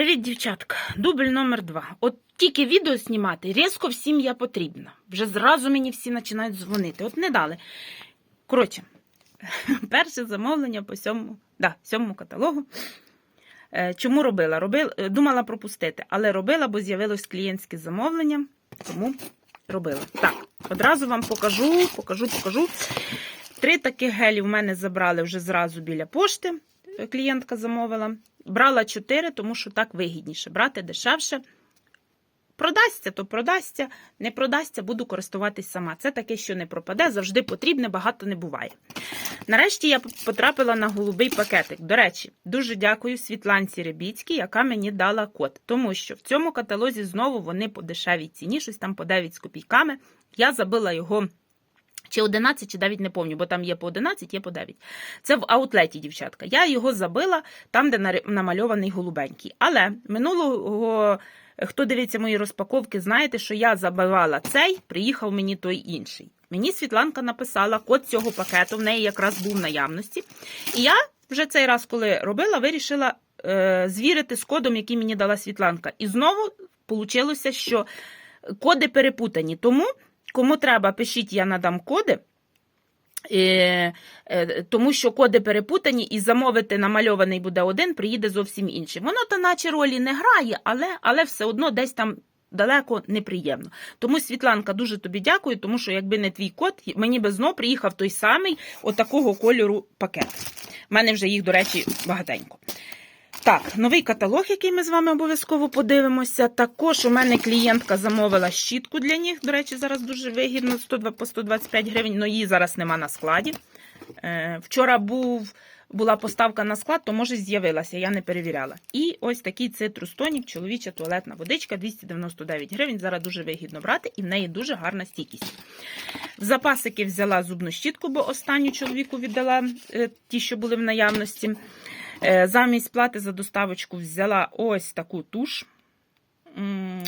Привіт, дівчатка. Дубль номер два. От тільки відео знімати, різко всім я потрібна. Вже зразу мені всі починають дзвонити. От не дали. Коротше, перше замовлення по сьомому, да, сьомому каталогу. Е, Чому робила? Робила, е, думала пропустити, але робила, бо з'явилось клієнтське замовлення, тому робила. Так, одразу вам покажу, покажу, покажу. Три таких гелі в мене забрали вже зразу біля пошти. е, Клієнтка замовила. Брала чотири, тому що так вигідніше. Брати дешевше. Продасться, то продасться, не продасться, буду користуватись сама. Це таке, що не пропаде, завжди потрібне, багато не буває. Нарешті я потрапила на голубий пакетик. До речі, дуже дякую Світланці Рибіцькій, яка мені дала код. Тому що в цьому каталозі знову вони по дешевій ціні, щось там по 9 з копійками. Я забила його. Чи 11, чи 9, не пам'ятаю, бо там є по 11, є по 9. Це в аутлеті, дівчатка. Я його забила там, де намальований голубенький. Але минулого, хто дивиться мої розпаковки, знаєте, що я забивала цей, приїхав мені той інший. Мені Світланка написала код цього пакету, в неї якраз був в наявності. І я вже цей раз, коли робила, вирішила е, звірити з кодом, який мені дала Світланка. І знову вийшло, що коди перепутані. Тому. Кому треба, пишіть, я надам коди. Е, тому що коди перепутані, і замовити намальований буде один, приїде зовсім інший. Воно то наче ролі не грає, але, але все одно десь там далеко неприємно. Тому, Світланка, дуже тобі дякую, тому що якби не твій код, мені би знов приїхав той самий отакого кольору пакет. У мене вже їх, до речі, багатенько. Так, новий каталог, який ми з вами обов'язково подивимося. Також у мене клієнтка замовила щітку для них. До речі, зараз дуже вигідно 102 по 125 гривень, але її зараз нема на складі. Е, вчора був, була поставка на склад, то може з'явилася, я не перевіряла. І ось такий цитрус-тонік, чоловіча туалетна водичка 299 гривень. Зараз дуже вигідно брати, і в неї дуже гарна стійкість. В запасики взяла зубну щітку, бо останню чоловіку віддала е, ті, що були в наявності. Е, Замість плати за доставочку взяла ось таку туш,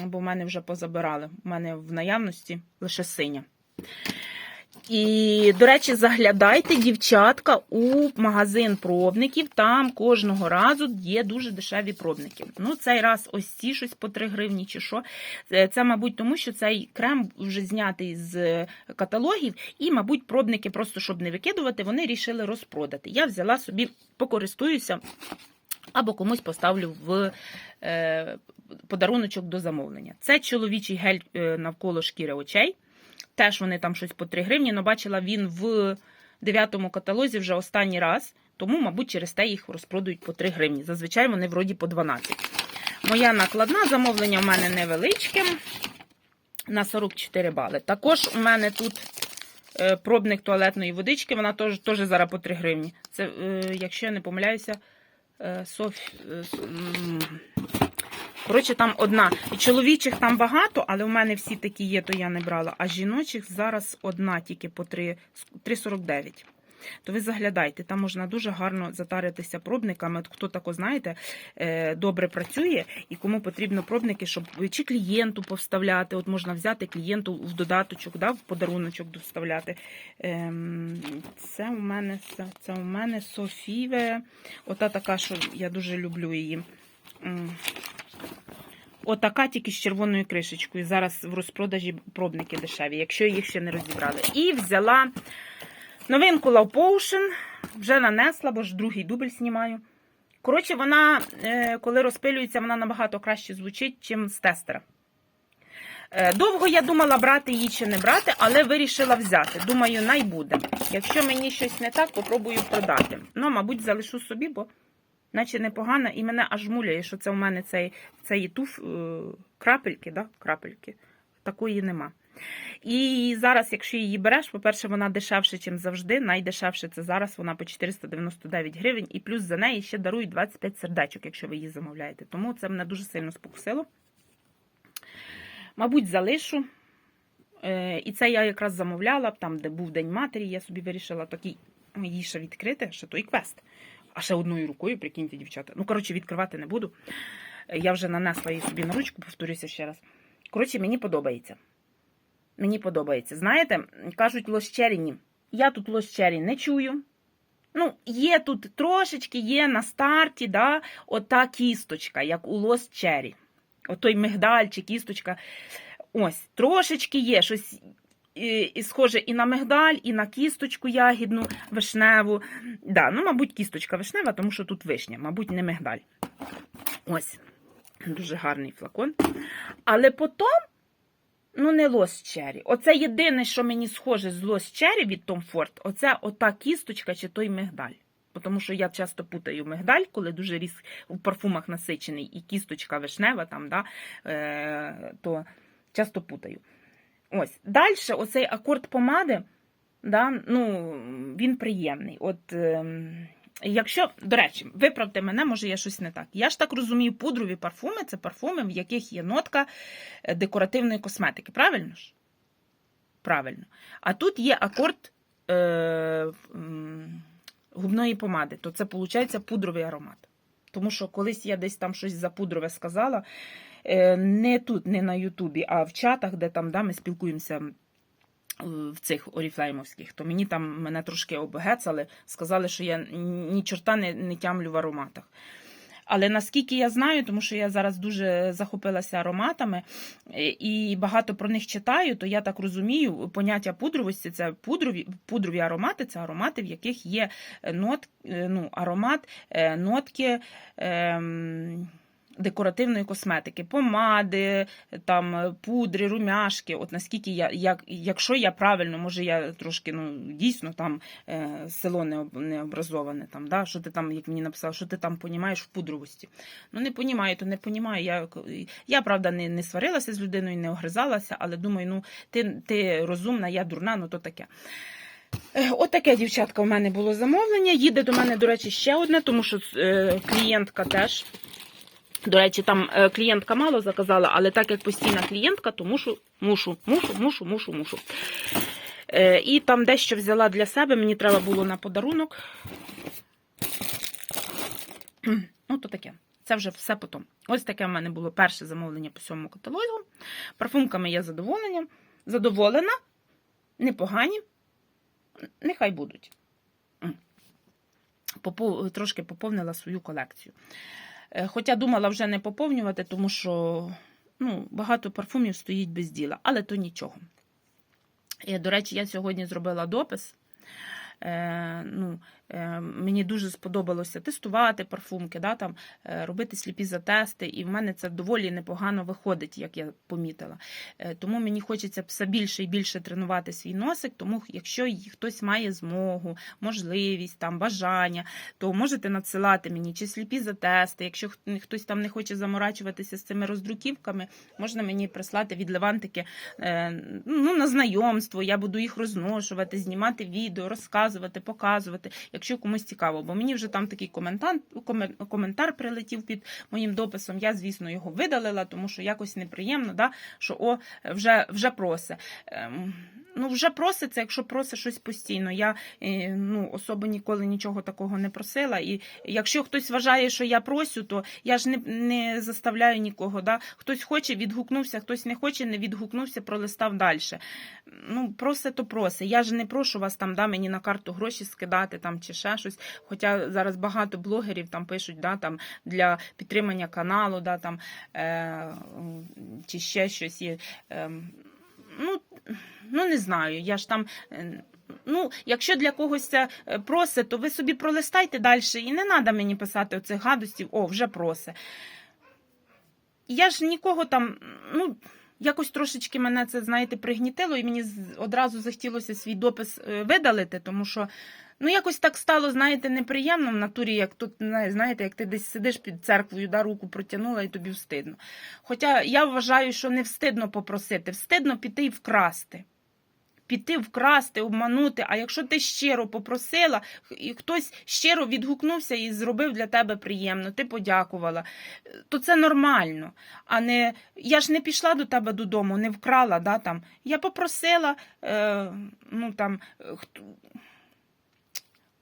бо в мене вже позабирали. У мене в наявності лише синя. І, до речі, заглядайте, дівчатка, у магазин пробників. Там кожного разу є дуже дешеві пробники. Ну, цей раз ось ці щось по 3 гривні чи що. Це, це, мабуть, тому що цей крем вже знятий з каталогів, і, мабуть, пробники, просто щоб не викидувати, вони рішили розпродати. Я взяла собі, покористуюся. Або комусь поставлю в е, подаруночок до замовлення. Це чоловічий гель е, навколо шкіри очей. Теж вони там щось по 3 гривні, але бачила він в дев'ятому каталозі вже останній раз, тому, мабуть, через те їх розпродають по 3 гривні. Зазвичай вони вроді по 12. Моя накладна замовлення в мене невеличке на 44 бали. Також у мене тут е, пробник туалетної водички, вона теж, теж зараз по 3 гривні. Це, е, якщо я не помиляюся, е, Соф... е, Коротше, там одна. І Чоловічих там багато, але у мене всі такі є, то я не брала. А жіночих зараз одна тільки по 3,49. То ви заглядайте, там можна дуже гарно затаритися пробниками. От хто тако, знаєте, е, добре працює, і кому потрібно пробники, щоб чи клієнту повставляти. От можна взяти клієнту в додаточок, да, в подаруночок доставляти. Ем, Це у мене це у мене Софіве. Ота така, що я дуже люблю її. Отака тільки з червоною кришечкою. Зараз в розпродажі пробники дешеві, якщо їх ще не розібрали. І взяла новинку Love Potion, вже нанесла, бо ж другий дубль знімаю. Коротше, вона, е, коли розпилюється, вона набагато краще звучить, ніж з тестера. Е, Довго я думала, брати її чи не брати, але вирішила взяти. Думаю, най буде. Якщо мені щось не так, попробую продати. Ну, мабуть, залишу собі, бо наче непогано, і мене аж муляє, що це у мене цей, цей туф е, крапельки, да? крапельки. Такої нема. І зараз, якщо її береш, по-перше, вона дешевше, ніж завжди. Найдешевше це зараз вона по 499 гривень, і плюс за неї ще дарують 25 сердечок, якщо ви її замовляєте. Тому це мене дуже сильно спокусило. Мабуть, залишу. Е, І це я якраз замовляла, там, де був День матері, я собі вирішила такий її ще відкрити, ще той квест. А ще одною рукою, прикиньте, дівчата. Ну, коротше, відкривати не буду. Я вже нанесла її собі на ручку, повторюся ще раз. Коротше, мені подобається. Мені подобається. Знаєте, кажуть лощеріні. Я тут лощері не чую. Ну, є тут трошечки, є на старті, да, ота кісточка, як у Lost Cherry. Отой мигдаль чи кісточка. Ось, трошечки є щось і, і схоже і на мигдаль, і на кісточку ягідну, вишневу. Да, ну, мабуть, кісточка вишнева, тому що тут вишня, мабуть, не мигдаль. Ось, дуже гарний флакон. Але потім, ну, не Lost Cherry. Оце єдине, що мені схоже з Lost Cherry від Tom Ford, оце ота кісточка чи той мигдаль. Тому що я часто путаю мигдаль, коли дуже різ в парфумах насичений, і кісточка вишнева, там, да, е, то часто путаю. Ось. Далі, оцей акорд помади, да, ну, він приємний. От, ем, якщо, до речі, виправте мене, може я щось не так. Я ж так розумію, пудрові парфуми це парфуми, в яких є нотка е, декоративної косметики. Правильно ж? Правильно. А тут є акорд е, м, губної помади, то це виходить пудровий аромат. Тому що колись я десь там щось за пудрове сказала, е, не тут, не на Ютубі, а в чатах, де там да, ми спілкуємося е, в цих оріфлеймовських, то мені там мене трошки обгецали, сказали, що я ні чорта не, не тямлю в ароматах. Але наскільки я знаю, тому що я зараз дуже захопилася ароматами е, і багато про них читаю, то я так розумію, поняття пудровості це пудрові, пудрові аромати, це аромати, в яких є нот, е, ну, аромат, е, нотки. Ем, Декоративної косметики, помади, там пудри, румяшки. От наскільки я, як, якщо я правильно, може я трошки ну дійсно там е, село не, не образоване, там, да, що ти там, як мені написав, що ти там понімаєш в пудровості. Ну не понімаю, то не понімаю. Я, я правда не, не сварилася з людиною, не огризалася, але думаю, ну ти, ти розумна, я дурна, ну то таке. Е, Отаке, дівчатка, у мене було замовлення. Їде до мене, до речі, ще одне, тому що е, клієнтка теж. До речі, там е, клієнтка мало заказала, але так як постійна клієнтка, то мушу, мушу, мушу, мушу, мушу, мушу. Е, і там дещо взяла для себе, мені треба було на подарунок. Ну, то таке. Це вже все потім. Ось таке в мене було перше замовлення по цьому каталогу. Парфумками я задоволена. Задоволена, непогані. Нехай будуть. Трошки поповнила свою колекцію. Е, Хоча думала вже не поповнювати, тому що ну, багато парфумів стоїть без діла, але то нічого. І, до речі, я сьогодні зробила допис. Е, ну, е, мені дуже сподобалося тестувати парфумки, да, там, е, робити сліпі затести, і в мене це доволі непогано виходить, як я помітила. Е, тому мені хочеться все більше і більше тренувати свій носик. Тому, якщо хтось має змогу, можливість, там, бажання, то можете надсилати мені чи сліпі затести. Якщо хтось там не хоче заморачуватися з цими роздруківками, можна мені прислати від Левантики е, ну, на знайомство. Я буду їх розношувати, знімати відео, розказувати, показувати, якщо комусь цікаво. Бо мені вже там такий коментар, коментар прилетів під моїм дописом. Я, звісно, його видалила, тому що якось неприємно, да, що о, вже, вже просе. Ну, вже проситься, якщо просить щось постійно. Я е, ну, особо ніколи нічого такого не просила. І якщо хтось вважає, що я просю, то я ж не, не заставляю нікого. Да? Хтось хоче, відгукнувся, хтось не хоче, не відгукнувся, пролистав далі. Ну, просить, то просить. Я ж не прошу вас там да, мені на карту гроші скидати там, чи ще щось. Хоча зараз багато блогерів там пишуть да, там, для підтримання каналу, да, там, е, чи ще щось. є. Е, ну, не знаю, я ж там. е, Ну, якщо для когось це е, просить, то ви собі пролистайте далі і не треба мені писати оцих гадостів, о, вже просе. Я ж нікого там, ну, якось трошечки мене це, знаєте, пригнітило, і мені одразу захотілося свій допис е, видалити, тому що ну, якось так стало, знаєте, неприємно в натурі, як тут, знаєте, як ти десь сидиш під церквою, да, руку протягнула і тобі встидно. Хоча я вважаю, що не встидно попросити, встидно піти і вкрасти. Піти, вкрасти, обманути. А якщо ти щиро попросила, і хтось щиро відгукнувся і зробив для тебе приємно, ти подякувала, то це нормально. А не я ж не пішла до тебе додому, не вкрала. Да, там. Я попросила, е, ну там, е, хто...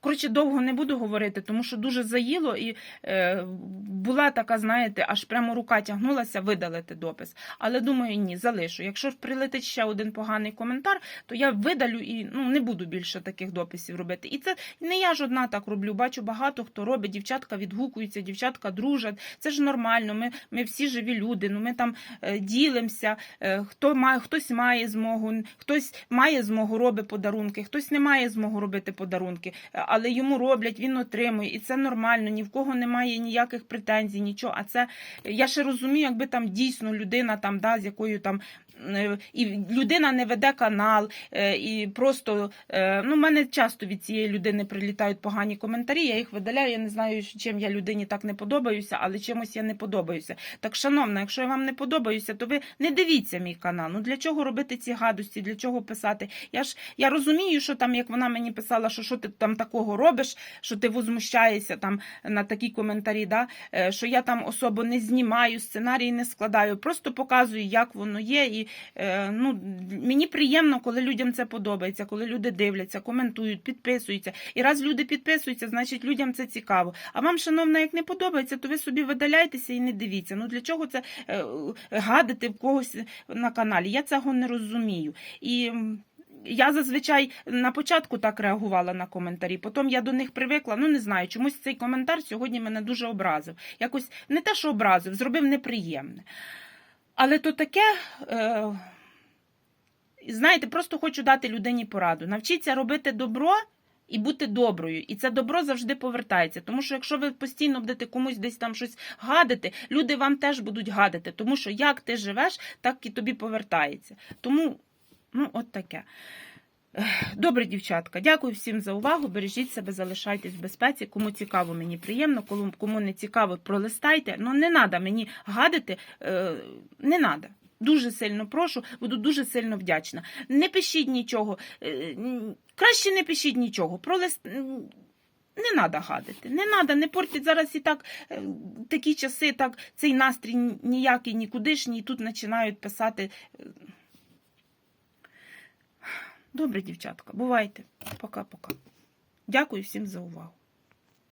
Коротше, довго не буду говорити, тому що дуже заїло, і е, була така, знаєте, аж прямо рука тягнулася видалити допис. Але думаю, ні, залишу. Якщо прилетить ще один поганий коментар, то я видалю і ну, не буду більше таких дописів робити. І це не я ж одна так роблю. Бачу багато хто робить, дівчатка відгукуються, дівчатка дружать. Це ж нормально. Ми, ми всі живі люди. Ну ми там е, ділимося. Е, хто має, хтось має змогу, хтось має змогу робить подарунки, хтось не має змогу робити подарунки, але йому роблять, він отримує, і це нормально. Ні в кого немає ніяких претензій, нічого. А це я ще розумію, якби там дійсно людина там да, з якою там. Е, І людина не веде канал, е, і просто е, ну, мене часто від цієї людини прилітають погані коментарі. Я їх видаляю. Я не знаю, чим я людині так не подобаюся, але чимось я не подобаюся. Так, шановна, якщо я вам не подобаюся, то ви не дивіться мій канал. Ну для чого робити ці гадості? Для чого писати? Я ж я розумію, що там, як вона мені писала, що що ти там такого робиш, що ти возмущаєшся там на такі коментарі, да? що я там особо не знімаю, сценарій не складаю, просто показую, як воно є. І е, ну, мені приємно, коли людям це подобається, коли люди дивляться, коментують, підписуються. І раз люди підписуються, значить людям це цікаво. А вам, шановна, як не подобається, то ви собі видаляйтеся і не дивіться. Ну для чого це е, гадити в когось на каналі? Я цього не розумію. І я зазвичай на початку так реагувала на коментарі, потім я до них привикла. Ну не знаю, чомусь цей коментар сьогодні мене дуже образив. Якось не те, що образив, зробив неприємне. Але то таке. Е... Знаєте, просто хочу дати людині пораду. Навчіться робити добро і бути доброю. І це добро завжди повертається. Тому що якщо ви постійно будете комусь десь там щось гадити, люди вам теж будуть гадити. Тому що як ти живеш, так і тобі повертається. Тому, ну, от таке. Добре, дівчатка, дякую всім за увагу. Бережіть себе, залишайтесь в безпеці. Кому цікаво, мені приємно, кому, кому не цікаво, пролистайте. Ну не треба мені гадити, е, не треба. Дуже сильно прошу, буду дуже сильно вдячна. Не пишіть нічого, е, краще не пишіть нічого. Пролист... Не треба гадити, не треба, не портіть зараз і так е, такі часи, так цей настрій ніякий, нікудишній, і тут починають писати. Добре, дівчатка, бувайте. Пока-пока. Дякую всім за увагу.